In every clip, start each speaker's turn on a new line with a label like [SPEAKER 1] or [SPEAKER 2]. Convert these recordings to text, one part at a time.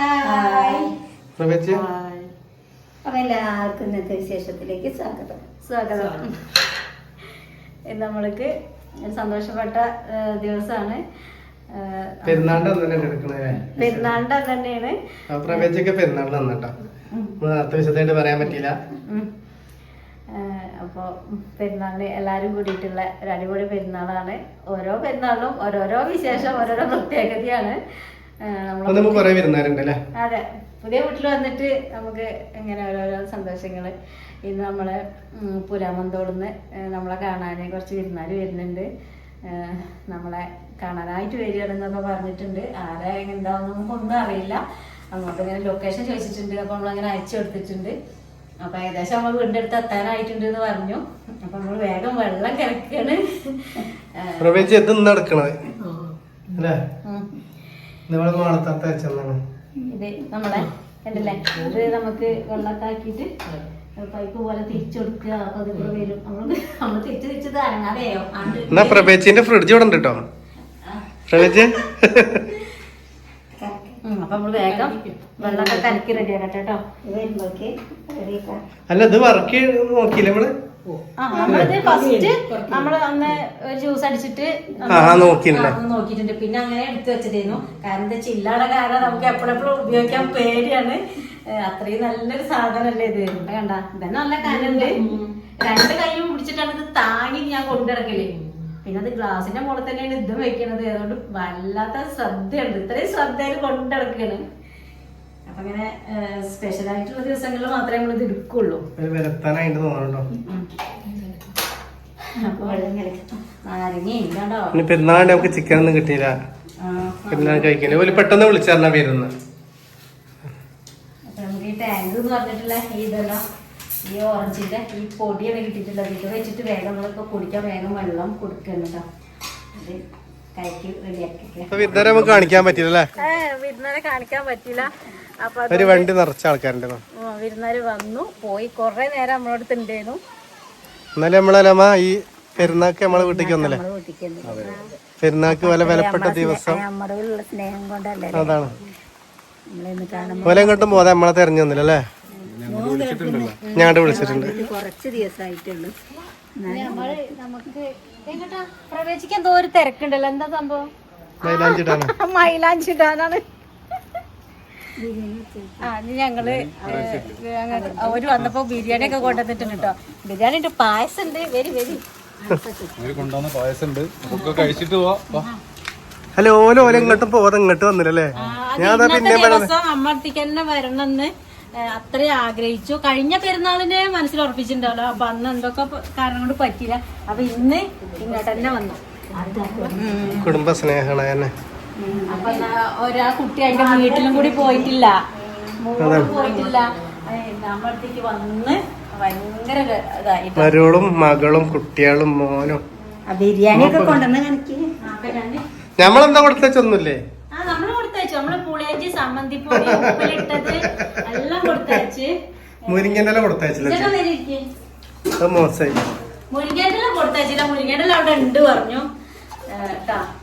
[SPEAKER 1] Hi.
[SPEAKER 2] Hi.
[SPEAKER 1] അപ്പൊ എല്ലാവർക്കും ഇന്നത്തെ വിശേഷത്തിലേക്ക് സ്വാഗതം.
[SPEAKER 3] സ്വാഗതം. നമ്മൾക്ക് സന്തോഷപ്പെട്ട ദിവസാണ് ദിവസമാണ്.
[SPEAKER 2] പെരുന്നാളിന്റെ അന്ന് തന്നെ എടുക്കണേ.
[SPEAKER 3] പെരുന്നാളിന്റെ അന്ന് തന്നെയാണ്.
[SPEAKER 2] പ്രവേച്ചൊക്കെ പെരുന്നാളിന് അന്നട്ടാ നമ്മൾ നേരത്തെ വിശദമായിട്ട് പറയാൻ പറ്റിയില്ല.
[SPEAKER 3] അപ്പോൾ അപ്പൊ പെരുന്നാളിന് എല്ലാരും കൂടിയിട്ടുള്ള ഒരു അടിപൊളി പെരുന്നാളാണ്. ഓരോ പെരുന്നാളിലും ഓരോരോ വിശേഷം ഓരോരോ പ്രത്യേകതയാണ്.
[SPEAKER 2] അപ്പൊ നമുക്ക് കുറെ വിരുന്നാരുണ്ട് അല്ലേ
[SPEAKER 3] അതെ. പുതിയ വീട്ടിൽ വന്നിട്ട് നമുക്ക് ഇങ്ങനെ ഓരോരോ സന്തോഷങ്ങൾ ഇന്ന് നമ്മളെ പുരാമന്തോടുന്ന് നമ്മളെ കാണാൻ കുറച്ച് വിരുന്നാർ വരുന്നുണ്ട്. നമ്മളെ കാണാനായിട്ട് വരികയാണെന്നൊക്കെ പറഞ്ഞിട്ടുണ്ട്. ആരെ എന്താണെന്ന് നമുക്കൊന്നും അറിയില്ല. അങ്ങോട്ട് ഇങ്ങനെ ലൊക്കേഷൻ ചോദിച്ചിട്ടുണ്ട്. അപ്പൊ നമ്മളങ്ങനെ അയച്ചു കൊടുത്തിട്ടുണ്ട്. അപ്പൊ ഏകദേശം നമ്മൾ വീടിന്റെ അടുത്ത് എത്താനായിട്ടുണ്ട് എന്ന് പറഞ്ഞു. അപ്പൊ നമ്മൾ വേഗം വെള്ളം കിടക്കാണ്
[SPEAKER 2] പ്രവേച്ച് ഇത് അല്ലേ. നമ്മൾ മാളത്താത്ത അച്ഛനാണ്.
[SPEAKER 3] ഇത് നമ്മളെ കണ്ടില്ലേ? ഇത് നമുക്ക് വെള്ളമൊക്കെ ആക്കിയിട്ട് പൈപ്പ് പോലെ അപ്പൊ വരും. നമ്മൾ തിരിച്ചു തിരിച്ചത് അനങ്ങാതെയോ ആണ്ട്
[SPEAKER 2] എന്നാ പ്രവേച്ചിന്റെ ഫ്രിഡ്ജ് ഇവിടെ ഉണ്ട് കേട്ടോ അല്ല ഇത് വർക്ക് നോക്കിയില്ല
[SPEAKER 3] നമ്മൾ? നമ്മളിത് ഫസ്റ്റ് നമ്മൾ അന്ന് ഒരു ജ്യൂസ് അടിച്ചിട്ട് നോക്കിയിട്ടുണ്ട്. പിന്നെ അങ്ങനെ എടുത്തു വെച്ചിരുന്നു കാരണം എന്താ ചില്ലാടെ കാരണം നമുക്ക് എപ്പോഴെപ്പോഴും ഉപയോഗിക്കാൻ പേടിയാണ്. അത്രയും നല്ലൊരു സാധനമല്ലേ ഇത്. കണ്ട ഇതന്നെ നല്ല കനുണ്ട്. രണ്ട് കൈയും പിടിച്ചിട്ടാണ് ഇത് താങ്ങി ഞാൻ കൊണ്ടിറക്കൽ. പിന്നെ അത് ഗ്ലാസിന്റെ മുകളിൽ തന്നെയാണ് ഇതും വെക്കണത്. അതുകൊണ്ട് വല്ലാത്ത ശ്രദ്ധയുണ്ട്. ഇത്രയും ശ്രദ്ധയിൽ കൊണ്ടിറക്കാണ് അങ്ങനെ സ്പെഷ്യൽ ആയിട്ടുള്ള ദിവസങ്ങളിൽ മാത്രമേ നമ്മൾ ഇത് എടുക്കുള്ളൂ.
[SPEAKER 2] ഒരു വരത്താനായിട്ട് തോന്നണോ
[SPEAKER 3] അപ്പൊ വെള്ളം കളിക്കാം നാരങ്ങ ഇല്ലാണ്ടോ?
[SPEAKER 2] ഇനി പെരുന്നാളിന് നമുക്ക് ചിക്കൻ ഒന്നും കിട്ടിയില്ല. പെരുന്നാൾ കഴിക്കില്ല ഒരു പെട്ടെന്ന് വിളിച്ചറിഞ്ഞാ
[SPEAKER 3] വരുന്ന. നമുക്ക് ഈ ടാങ്ക് എന്ന് പറഞ്ഞിട്ടുള്ള ഈ ഇതെല്ലാം ഈ ഓറഞ്ചിന്റെ ഈ പൊടിയാണ് കിട്ടിയിട്ടുള്ളത്. ഇത് വെച്ചിട്ട് വേഗം നമ്മളൊക്കെ കുടിക്കാൻ വേഗം വെള്ളം കൊടുക്കുന്നുണ്ടോ അത് ഇത് കൈക്ക് റെഡിയാക്കി
[SPEAKER 2] അപ്പൊ വിരുദ്ധരെ നമുക്ക് കാണിക്കാൻ പറ്റില്ല
[SPEAKER 3] വിരുന്നാരെ കാണിക്കാൻ പറ്റില്ല
[SPEAKER 2] ഒരു വണ്ടി നിറച്ച ആൾക്കാരുണ്ട്
[SPEAKER 3] വിരുന്നാര് വന്നു. പോയി. കൊറേ നേരം നമ്മളടുത്ത് ഉണ്ടായിരുന്നു
[SPEAKER 2] എന്നാലും നമ്മളല്ലമ്മ ഈ പെരുന്നാക്ക് നമ്മളെ വീട്ടിലേക്ക് വന്നല്ലേ? പെരുന്നാക്ക് വല്ല വിലപ്പെട്ട ദിവസം.
[SPEAKER 1] നമ്മുടെ ഉള്ള സ്നേഹം കൊണ്ടല്ലേ
[SPEAKER 2] അതാണ്. പോലെ എങ്ങോട്ടും പോകാതെ നമ്മളെ തെരഞ്ഞു തന്നില്ലല്ലേ ഞങ്ങളുടെ ഞങ്ങടെ വിളിച്ചിട്ടുണ്ട്.
[SPEAKER 1] കുറച്ച് ദിവസമായിട്ടുള്ളൂ
[SPEAKER 3] നമ്മൾ നമുക്ക് പ്രവേശിക്കാൻ എന്തോ ഒരു തിരക്കുണ്ടല്ലോ. എന്താ സംഭവം?
[SPEAKER 2] മൈലാഞ്ചിട്ടാണ്
[SPEAKER 3] മൈലാഞ്ചി ഇടാനാണ്. ആ ഇനി ഞങ്ങൾ അവർ വന്നപ്പോ ബിരിയാണി ഒക്കെ കൊണ്ടുവന്നിട്ടുണ്ട് കേട്ടോ ബിരിയാണി ഉണ്ട് പായസം ഉണ്ട് വരി. വരി
[SPEAKER 4] കൊണ്ടുവന്ന പായസം ഉണ്ട് ഒക്കെ കഴിച്ചിട്ട് പോവാ
[SPEAKER 2] ഹലോ ഓല ഓല ഇങ്ങോട്ടും പോകാതെ ഇങ്ങോട്ട് വന്നില്ലല്ലേ? ഞാൻ പിന്നെ
[SPEAKER 3] അമ്മത്തേക്ക് തന്നെ വരണമെന്ന് അത്രയും ആഗ്രഹിച്ചു. കഴിഞ്ഞ പെരുന്നാളിനെ മനസ്സിൽ ഉറപ്പിച്ചിട്ടുണ്ടല്ലോ അപ്പൊ അന്ന് എന്തൊക്കെ കാരണം കൊണ്ട് പറ്റില്ല അപ്പൊ ഇന്ന് ഇങ്ങോട്ട് തന്നെ വന്നു.
[SPEAKER 2] കുടുംബ സ്നേഹമാണ് തന്നെ.
[SPEAKER 3] അപ്പൊ ഒരാ കുട്ടി അതിന്റെ വീട്ടിലും കൂടി പോയിട്ടില്ല. പോയിട്ടില്ല. നമ്മളടുത്തേക്ക് വന്ന് ഭയങ്കര ഇതായിട്ട്.
[SPEAKER 2] മകളും കുട്ടികളും മോനും.
[SPEAKER 1] ആ ബിരിയാണി ഒക്കെ കൊണ്ടുവന്ന് ഞമ്മളെന്താ
[SPEAKER 3] കൊടുത്തേ ഞാൻ
[SPEAKER 2] നമ്മളെന്താ കൊടുത്തച്ചൊന്നുമില്ലേ
[SPEAKER 3] ആ നമ്മൾ കൊടുത്തയച്ചു നമ്മൾ പുളിയഞ്ചി സമ്മന്തിപ്പൊടി ഉപ്പിലിട്ടത് എല്ലാം കൊടുത്തയച്ച്
[SPEAKER 2] മുരിങ്ങന്റെ കൊടുത്തയച്ചില്ല മുരിങ്ങന്റെ മോശമായി.
[SPEAKER 3] കൊടുത്തയച്ചില്ല മുരിങ്ങന്റെ അവിടെ ഉണ്ട് പറഞ്ഞു.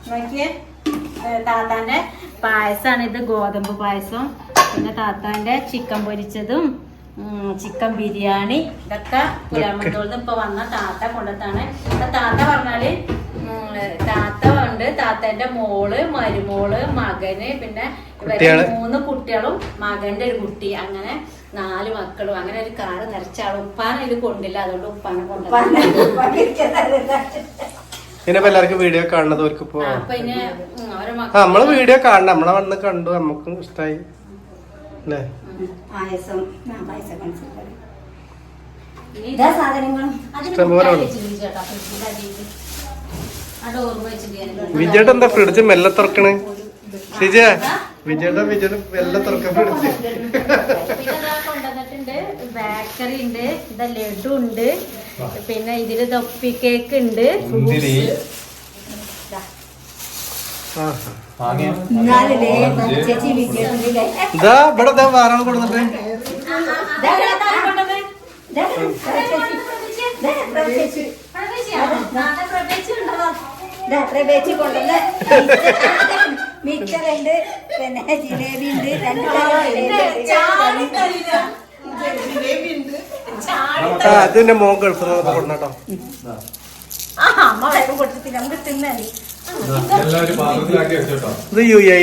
[SPEAKER 3] നോക്കിയേ. താത്താന്റെ പായസമാണ് ഇത് ഗോതമ്പ് പായസം. പിന്നെ താത്താന്റെ ചിക്കൻ പൊരിച്ചതും ചിക്കൻ ബിരിയാണി ഇതൊക്കെ പുരാമത്തോളത്ത് ഇപ്പൊ വന്ന താത്ത കൊണ്ടത്താണ് അപ്പൊ താത്ത പറഞ്ഞാൽ താത്ത ഉണ്ട് താത്തന്റെ മോൾ മരുമോൾ മകന് പിന്നെ. മൂന്ന് കുട്ടികളും മകന്റെ ഒരു കുട്ടി അങ്ങനെ നാല് മക്കളും അങ്ങനെ ഒരു കാറ് നിറച്ചാളും ഉപ്പാനെ ഇത് കൊണ്ടില്ല അതുകൊണ്ട് ഉപ്പാനെ കൊണ്ടുവന്നു
[SPEAKER 2] പിന്നെ ഇപ്പൊ എല്ലാവർക്കും വീഡിയോ കാണുന്നത് അവർക്ക് ഇപ്പൊ നമ്മൾ വീഡിയോ കാണണം. നമ്മളെ വന്ന് കണ്ടു. നമുക്കും ഇഷ്ടായി. അല്ലേ? വിജയുടെ എന്താ ഫ്രിഡ്ജ് മെല്ലെ തുറക്കണേ? ശരിയാ വിജയുടെ വിജയുടെ മെല്ലെ തുറക്ക ഫ്രിഡ്ജ്.
[SPEAKER 3] കൊണ്ടുവന്നിട്ടുണ്ട് ബേക്കറി ഉണ്ട് ഇതാ ലഡു ഉണ്ട് പിന്നെ ഇതിൽ തൊപ്പി കേക്ക് ഉണ്ട്.
[SPEAKER 2] ഇവിടെ കൊടുത്തിട്ട്
[SPEAKER 1] മിച്ചറുണ്ട് പിന്നെ ജിലേബി ഉണ്ട്. രണ്ട്
[SPEAKER 2] അതിന്റെ മോൻ ഗൾഫിൽ നിന്ന്
[SPEAKER 3] നമുക്ക് തിന്നാലേ
[SPEAKER 2] ഇത് യു എ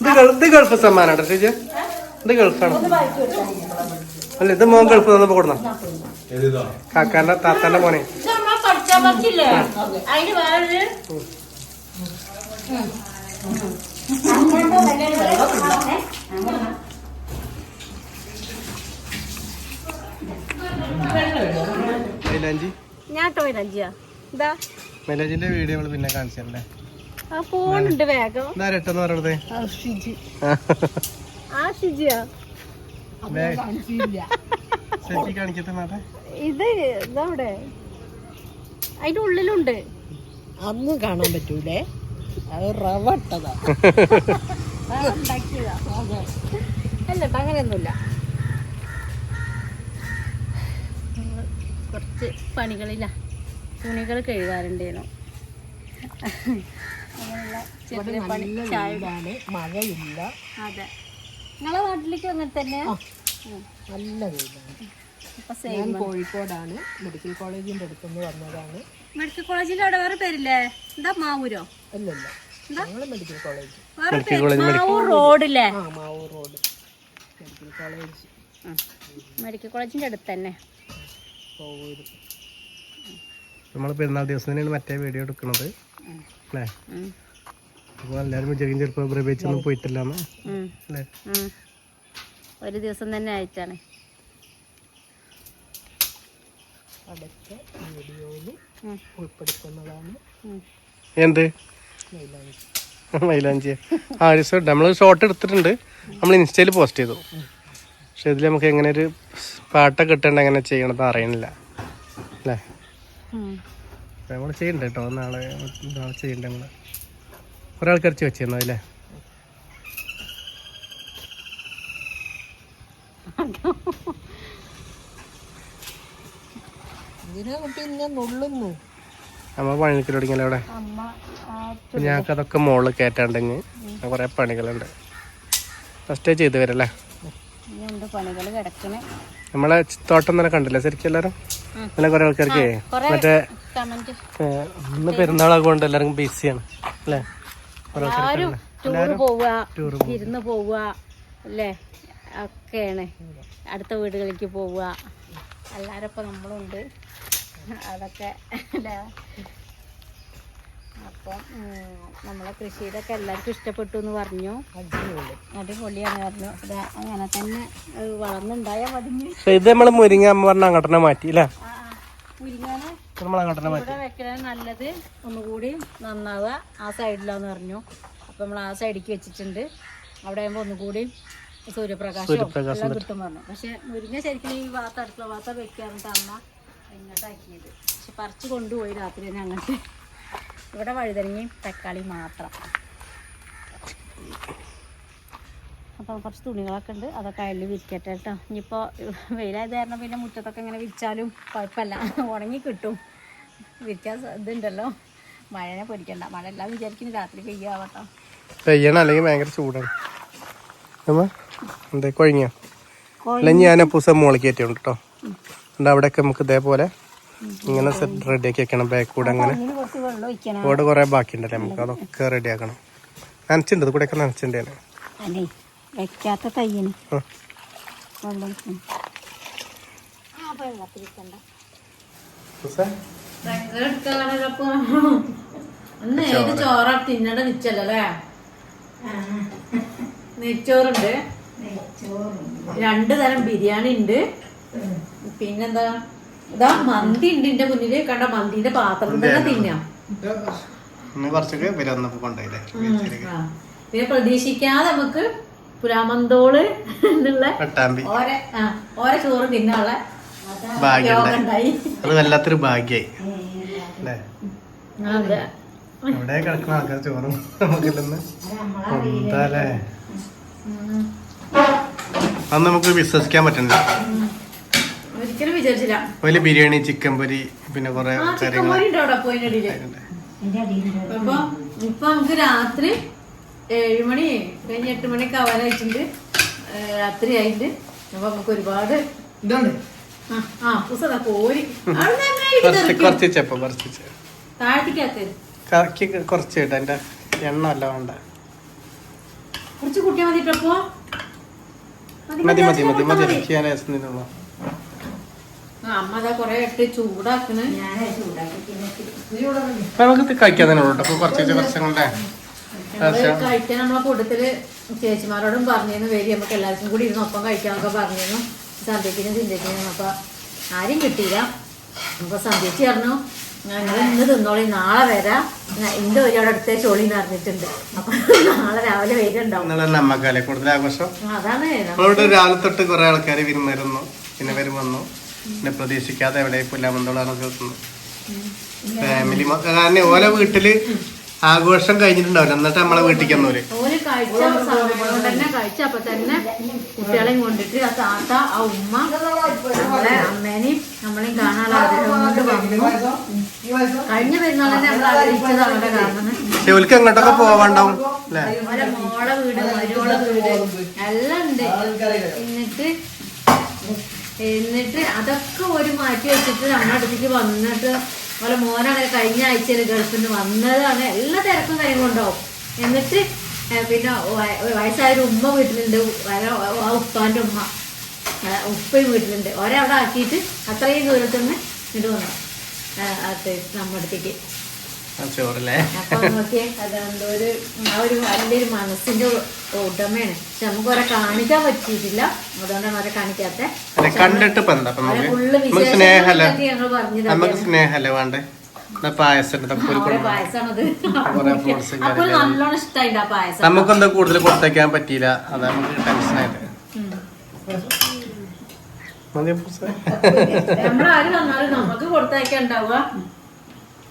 [SPEAKER 2] ഇത് ഗൾഫ് ചേച്ചി. ഇത് ഗൾഫാണ്. അല്ല ഇത് മോൻ ഗൾഫ് നിന്ന് കൊടുന്ന. കാക്കാന്റെ താത്താന്റെ മോനെ.
[SPEAKER 3] അതിന് വേറൊരു ഞാൻ
[SPEAKER 2] മൈലാഞ്ചിന്റെ വീഡിയോ നമ്മൾ പിന്നെ കാണിച്ചല്ലേ
[SPEAKER 3] ആ ഫോണുണ്ട് വേഗം.
[SPEAKER 2] ഇതാ പറയണത്
[SPEAKER 3] ആ ഷിജിയാ. ഇതവിടെ. അതിന്റെ ഉള്ളിലുണ്ട്.
[SPEAKER 5] അന്ന് കാണാൻ പറ്റൂലേ? അത് റവട്ടതാ
[SPEAKER 3] അല്ല ട്ടോ, അങ്ങനെയൊന്നുമില്ല. കുറച്ച് പണികളില്ല തുണികൾ കഴുകാറുണ്ടേനു
[SPEAKER 5] മഴയില്ല.
[SPEAKER 3] അതെ. നിങ്ങളെ നാട്ടിലേക്ക് അങ്ങനെ തന്നെയാ
[SPEAKER 5] നല്ല വെയിലാണ്. ഞാൻ കോഴിക്കോടാണ്. മെഡിക്കൽ കോളേജിന്റെ അടുത്തുനിന്ന് വന്നതാണ്.
[SPEAKER 3] മെഡിക്കൽ കോളേജിന്റെ അവിടെ വേറെ പേരില്ലേ? എന്താ മാവൂരോ?
[SPEAKER 5] അല്ലല്ല. ഞങ്ങൾ മെഡിക്കൽ കോളേജ്.
[SPEAKER 3] മാവൂർ റോഡില്ലേ?
[SPEAKER 5] ആ Mavoor road. Medical college.
[SPEAKER 3] Medical കോളേജിന്റെ അടുത്ത് തന്നെ
[SPEAKER 2] നമ്മൾ പെരുന്നാൾ ദിവസം തന്നെയാണ് മറ്റേ വീഡിയോ എടുക്കുന്നത്. അല്ലേ. അപ്പോൾ എല്ലാവരും വിചാരിക്കും ചിലപ്പോൾ പ്രവേശിച്ചൊന്നും
[SPEAKER 3] പോയിട്ടില്ല.
[SPEAKER 2] അല്ലേ?
[SPEAKER 3] ഒരു ദിവസം തന്നെ അയച്ചാണ്
[SPEAKER 5] അടുത്ത വീഡിയോയിൽ. ഉൾപ്പെടുത്തുന്നതാണ്.
[SPEAKER 2] എന്ത്?
[SPEAKER 5] മൈലാഞ്ചി.
[SPEAKER 2] മൈലാഞ്ചി ആ ഒരു നമ്മൾ ഷോട്ട് എടുത്തിട്ടുണ്ട്. നമ്മൾ ഇൻസ്റ്റയിൽ പോസ്റ്റ് ചെയ്തു. പക്ഷെ ഇതിൽ നമുക്ക് എങ്ങനെ ഒരു പാട്ടൊക്കെ ഇട്ടുണ്ട് എങ്ങനെ ചെയ്യണത് അറിയണില്ല. അല്ലേ. നമ്മൾ ചെയ്യണ്ട കേട്ടോ. നാളെ നാളെ ചെയ്യണ്ട നമ്മൾ കുറേ ആൾക്കാർ വെച്ചിരുന്നു അല്ലേ?
[SPEAKER 5] നമ്മ പിന്നെ നുള്ളുന്നു?
[SPEAKER 2] തുടങ്ങിയല്ലോ അവിടെ?
[SPEAKER 3] അമ്മ
[SPEAKER 2] ഞങ്ങൾക്ക് അതൊക്കെ മുകളിൽ കയറ്റാണ്ടെങ്കിൽ കുറേ പണികളുണ്ട്. ഫസ്റ്റേ ചെയ്ത് വരല്ലേ? നമ്മളെ തോട്ടം തന്നെ കണ്ടില്ല? ശരിക്കും എല്ലാവരും അങ്ങനെ കുറേ ആൾക്കാർക്ക് മറ്റേ ഇന്ന് പെരുന്നാളൊക്കെ കൊണ്ട് എല്ലാവർക്കും ബിസിയാണ് അല്ലേ?
[SPEAKER 3] ഇരുന്ന് പോവുക അല്ലേ? ഒക്കെയാണ്. അടുത്ത വീടുകളിലേക്ക് പോവുക. എല്ലാവരും ഇപ്പം നമ്മളുണ്ട്. അതൊക്കെ അപ്പം നമ്മളെ കൃഷിയിലൊക്കെ എല്ലാവർക്കും ഇഷ്ടപ്പെട്ടു എന്ന് പറഞ്ഞു.
[SPEAKER 5] അടിപൊളി.
[SPEAKER 3] അടിപൊളിയാണ് പറഞ്ഞു. അങ്ങനെ തന്നെ വളർന്നുണ്ടായ മതിഞ്ഞ്.
[SPEAKER 2] ഇത് നമ്മൾ മുരിങ്ങ അങ്ങോട്ടെ പറഞ്ഞ അങ്ങോട്ടനെ മാറ്റി അല്ലേ?
[SPEAKER 3] വെക്കണത് നല്ലത് ഒന്നുകൂടി നന്നാവുക ആ സൈഡിലാന്ന് പറഞ്ഞു. അപ്പൊ നമ്മൾ ആ സൈഡിലേക്ക് വെച്ചിട്ടുണ്ട്. അവിടെ ആകുമ്പോൾ ഒന്നുകൂടി സൂര്യപ്രകാശം എല്ലാം കിട്ടും പറഞ്ഞു. പക്ഷെ മുരിങ്ങ ശരിക്കും ഈ ഭാഗത്ത് അടുക്കള ഭാഗത്ത് വെക്കാറുണ്ട് അമ്മ ഇങ്ങോട്ടാക്കിയത്. പക്ഷെ പറിച്ചു കൊണ്ടുപോയി രാത്രി തന്നെ അങ്ങോട്ട്. ഇവിടെ വഴുതനങ്ങയും തക്കാളി മാത്രം. അപ്പോൾ കുറച്ച് തുണികളൊക്കെ ഉണ്ട് അതൊക്കെ അതിൽ വിരിക്കട്ടെ കേട്ടോ. ഇനിയിപ്പോൾ വെയിലായത് കാരണം പിന്നെ മുറ്റത്തൊക്കെ ഇങ്ങനെ വിരിച്ചാലും കുഴപ്പമില്ല. ഉണങ്ങി കിട്ടും. വിരിക്കാൻ ഇതുണ്ടല്ലോ. മഴനെ പൊരിക്കണ്ട മഴ എല്ലാം വിചാരിക്കുന്നു രാത്രി പെയ്യാവട്ടോ.
[SPEAKER 2] പെയ്യണം അല്ലെങ്കിൽ ഭയങ്കര ചൂടാണ്. എന്താ കൊഴിഞ്ഞോ? അല്ലെങ്കിൽ ഞാൻ പൂസം മുകളിൽ കയറ്റിയുണ്ട് കേട്ടോ അവിടെയൊക്കെ നമുക്ക് ഇതേപോലെ ഇങ്ങനെ സെറ്റ് റെഡിയാക്കി വെക്കണം ബാക്ക് കൂടെ അങ്ങനെ. ഇവിടെ കുറേ ബാക്കിയുണ്ടല്ലേ നമുക്ക് അതൊക്കെ റെഡിയാക്കണം നനച്ചിട്ടുണ്ട് നനച്ചിണ്ട് കൂടെ ഒക്കെ
[SPEAKER 3] നനച്ചിണ്ടേ വെക്കാത്ത തയ്യന് ചോറ. തിന്നട നിച്ചല്ലേ നെയ്ച്ചോറുണ്ട്. രണ്ട് തരം ബിരിയാണി ഉണ്ട് പിന്നെന്താ? ഇതാ മന്തി ഉണ്ട് എന്റെ മുന്നിൽ. കണ്ട മന്തിന്റെ പാത്രം തന്നെ തിന്നാം. പിന്നെ പ്രതീക്ഷിക്കാതെ നമുക്ക് പുരാമന്തോൾ എന്നുള്ള ഓരോ ചോറ് തിന്നാനുള്ള
[SPEAKER 2] അത് വല്ലാത്തൊരു ഭാഗ്യായി. അവിടെ കിടക്കുന്ന ആൾക്കാർ ചോറും നമുക്കില്ലെന്ന് എന്താല്ലേ അത് നമുക്ക് വിശ്വസിക്കാൻ പറ്റുന്നില്ല
[SPEAKER 3] ഒരിക്കലും വിചാരിച്ചില്ല.
[SPEAKER 2] ബിരിയാണി ചിക്കൻ പൊരി പിന്നെ കുറെ കാര്യങ്ങൾ
[SPEAKER 1] എന്റെ
[SPEAKER 3] അപ്പൊ ഇപ്പൊ നമുക്ക് രാത്രി ഏഴുമണി കഴിഞ്ഞ് എട്ട് മണിയൊക്കെ ആവാനായിട്ടുണ്ട്. രാത്രി ആയിട്ട് അപ്പൊ നമുക്ക് ഒരുപാട് ഇതുണ്ട്. ആ, ആ പുസ്തക കോരി
[SPEAKER 2] കുറച്ച്? കുറച്ച് ചെപ്പം കുറച്ച് ചെ-
[SPEAKER 3] താഴത്തേക്കകത്ത്.
[SPEAKER 2] കറക്കി കുറച്ച് ഇട്ട് എന്റെ എണ്ണ അല്ല വേണ്ട
[SPEAKER 3] കുറച്ച് കൂട്ടിയാൽ
[SPEAKER 2] മതി മതി മതി മതി മതി രസത്തിനുള്ള
[SPEAKER 3] അമ്മ അതാ കൊറേ ഇട്ട് ചൂടാക്കണ്.
[SPEAKER 1] ഞാൻ ചൂടാക്കി. പിന്നെ
[SPEAKER 2] നമുക്ക് ഇത് കഴിക്കാൻ തന്നെ ഉള്ളൂ കേട്ടോ. അപ്പോൾ കുറച്ച് കുറച്ചും കൊണ്ടേ
[SPEAKER 3] ഞങ്ങൾ കഴിക്കാൻ നമ്മളെ കൂട്ടത്തിൽ ചേച്ചിമാരോടും പറഞ്ഞിരുന്നു വരി നമുക്ക് എല്ലാവർക്കും കൂടി ഇരുന്ന് ഒപ്പം കഴിക്കാന്നൊക്കെ പറഞ്ഞിരുന്നു. സന്ധ്യക്കിനും ചിന്തിക്കുന്നു അപ്പൊ ആരും കിട്ടിയില്ല. അപ്പൊ സന്ധ്യച്ച് പറഞ്ഞു ഞങ്ങൾ ഇന്ന് തിന്നോളി നാളെ വരാം. എന്റെ ഒരു അവിടെ അടുത്തേ ചോളി നിറഞ്ഞിട്ടുണ്ട് അപ്പൊ നാളെ രാവിലെ വരുന്നുണ്ടാവും
[SPEAKER 2] ഉണ്ടാവും.
[SPEAKER 3] അതാണ്.
[SPEAKER 2] രാവിലെ തൊട്ട് കുറെ ആൾക്കാർ വരുന്നു പിന്നെ വരും വന്നു. പിന്നെ പ്രതീക്ഷിക്കാതെ എവിടെ പുല്ലാമന്തോളാണ് കേൾക്കുന്നത് ഫാമിലി കാരണം ഓരോ വീട്ടിൽ ആഘോഷം കഴിഞ്ഞിട്ടുണ്ടാവില്ല. എന്നിട്ട് നമ്മളെ വീട്ടിൽ വന്നൂര്
[SPEAKER 3] ഓര് കഴിച്ച സമയം തന്നെ കഴിച്ച അപ്പൊ തന്നെ കുട്ടികളെയും കൊണ്ടിട്ട് ആ താത്ത ആ ഉമ്മ നമ്മളെ അമ്മേനെയും നമ്മളെയും കാണാനുള്ള ആഗ്രഹം കൊണ്ട് വന്നു. കഴിഞ്ഞ പെരുന്നാൾ തന്നെ നമ്മൾ ആഗ്രഹിച്ചത് അവിടെ കാണുന്നത്
[SPEAKER 2] പക്ഷെ ഓൽക്ക് എങ്ങോട്ടൊക്കെ പോവാണ്ടാവും? അല്ലേ?
[SPEAKER 3] മോളെ വീട് മരുമോളെ വീട് എല്ലാം ഉണ്ട്. എന്നിട്ട് എന്നിട്ട് അതൊക്കെ ഒരു മാറ്റി വെച്ചിട്ട് നമ്മുടെ അടുത്തേക്ക് വന്നിട്ട് അവളെ മോനാണ് കഴിഞ്ഞ ആഴ്ചയിൽ ഗൾഫിൽ നിന്ന് വന്നതാണ് എല്ലാ തിരക്കും കാര്യങ്ങളും ഉണ്ടാവും എന്നിട്ട് പിന്നെ വയസ്സായൊരു ഉമ്മ വീട്ടിലുണ്ട്. ആ ഉപ്പാന്റെ ഉമ്മ. ഉപ്പയും വീട്ടിലുണ്ട്. ഒരവിടെ ആക്കിയിട്ട് അത്രയും ദൂരത്തുനിന്ന് ഇട്ട് വന്നു. അത് നമ്മുടെ അടുത്തേക്ക്.
[SPEAKER 2] ചോറല്ലേ?
[SPEAKER 3] അപ്പൊ നോക്കിയേ അതെന്തോ ഒരു ആ ഒരു വലിയൊരു മനസ്സിന്റെ ഉടമയാണ്. പക്ഷെ നമുക്ക് അവരെ കാണിക്കാൻ പറ്റിയിട്ടില്ല. അതുകൊണ്ടാണ് അവരെ കാണിക്കാത്ത.
[SPEAKER 2] കണ്ടിട്ട് നമുക്ക് സ്നേഹല്ലേ വേണ്ടേ? നമുക്കെന്താ കൂടുതൽ കൊടുത്തേക്കാൻ പറ്റിയില്ല. അതാ നമുക്ക് ടെൻഷനായത്
[SPEAKER 3] ഉം.
[SPEAKER 2] മതി
[SPEAKER 3] വന്നാലും നമുക്ക് കൊടുത്തയക്കാൻ ഉണ്ടാവുക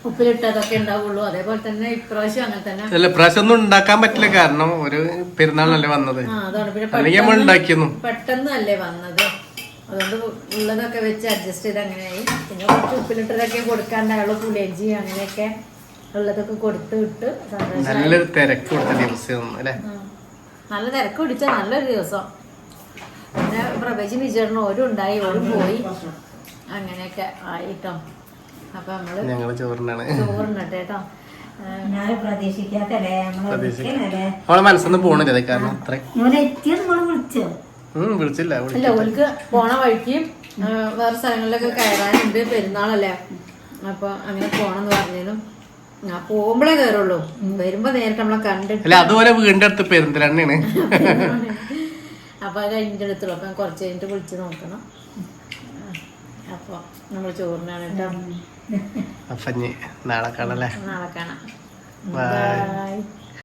[SPEAKER 3] ഉപ്പിലിട്ടതൊക്കെ ഉണ്ടാവുള്ളൂ. അതേപോലെ തന്നെ ഇപ്രാവശ്യം അങ്ങനെ തന്നെ.
[SPEAKER 2] അല്ല പ്രാവശ്യം ഒന്നും ഉണ്ടാക്കാൻ പറ്റില്ല. കാരണം ഒരു പെരുന്നാളല്ലേ വന്നത്.
[SPEAKER 3] ആ അതാണ്. പിന്നെ
[SPEAKER 2] അല്ലെങ്കിൽ നമ്മൾ ഉണ്ടാക്കിയെന്നു.
[SPEAKER 3] പെട്ടെന്ന് അല്ലേ വന്നത്. അതുകൊണ്ട് ഉള്ളതൊക്കെ വെച്ച് അഡ്ജസ്റ്റ് ചെയ്ത് അങ്ങനെയായി. പിന്നെ കുറച്ച് ഉപ്പിലിട്ടതൊക്കെ കൊടുക്കാണ്ടായുള്ള പുലേജി അങ്ങനെയൊക്കെ ഉള്ളതൊക്കെ കൊടുത്ത് വിട്ട് സന്തോഷം
[SPEAKER 2] നല്ലൊരു തിരക്ക് കൊടുത്ത ദിവസം അല്ലേ?
[SPEAKER 3] നല്ല തിരക്ക് പിടിച്ച നല്ലൊരു ദിവസം. പിന്നെ പ്രവേശി വിചാരണം ഓരും ഉണ്ടായി ഓരും പോയി. അങ്ങനെയൊക്കെ ആയിട്ടോ. അപ്പൊ നമ്മൾ
[SPEAKER 2] ഞങ്ങൾ ചോറിനാണ്.
[SPEAKER 3] ചോറിനട്ടെ കേട്ടോ
[SPEAKER 2] അവളെ മനസ്സൊന്നും പോണില്ല കാരണം അത്ര. വിളിച്ചില്ല
[SPEAKER 3] അല്ല
[SPEAKER 2] വിളിച്ചില്ല
[SPEAKER 3] പോണ വഴിക്ക് വേറെ സ്ഥലങ്ങളിലൊക്കെ കയറാനുണ്ട് പെരുന്നാളല്ലേ? അപ്പൊ അങ്ങനെ പോണെന്ന് പറഞ്ഞതിനും ഞാൻ പോകുമ്പോഴേ കയറുള്ളൂ. വരുമ്പോ നേരിട്ട് നമ്മളെ കണ്ടിട്ട്
[SPEAKER 2] അല്ല അതുപോലെ വീടിന്റെ അടുത്ത് പെരുന്തലെണ്ണയാണ്
[SPEAKER 3] അപ്പൊ അത് കഴിഞ്ഞിട്ട് എടുത്തുള്ളൂ. അപ്പൊ കുറച്ച് കഴിഞ്ഞിട്ട് വിളിച്ച് നോക്കണം. അപ്പൊ നമ്മൾ ചോറിനാണ് കേട്ടോ
[SPEAKER 2] അപ്പൊ ഇനി നാളെ കാണല്ലേ
[SPEAKER 3] നാളെ കാണാം. ബൈ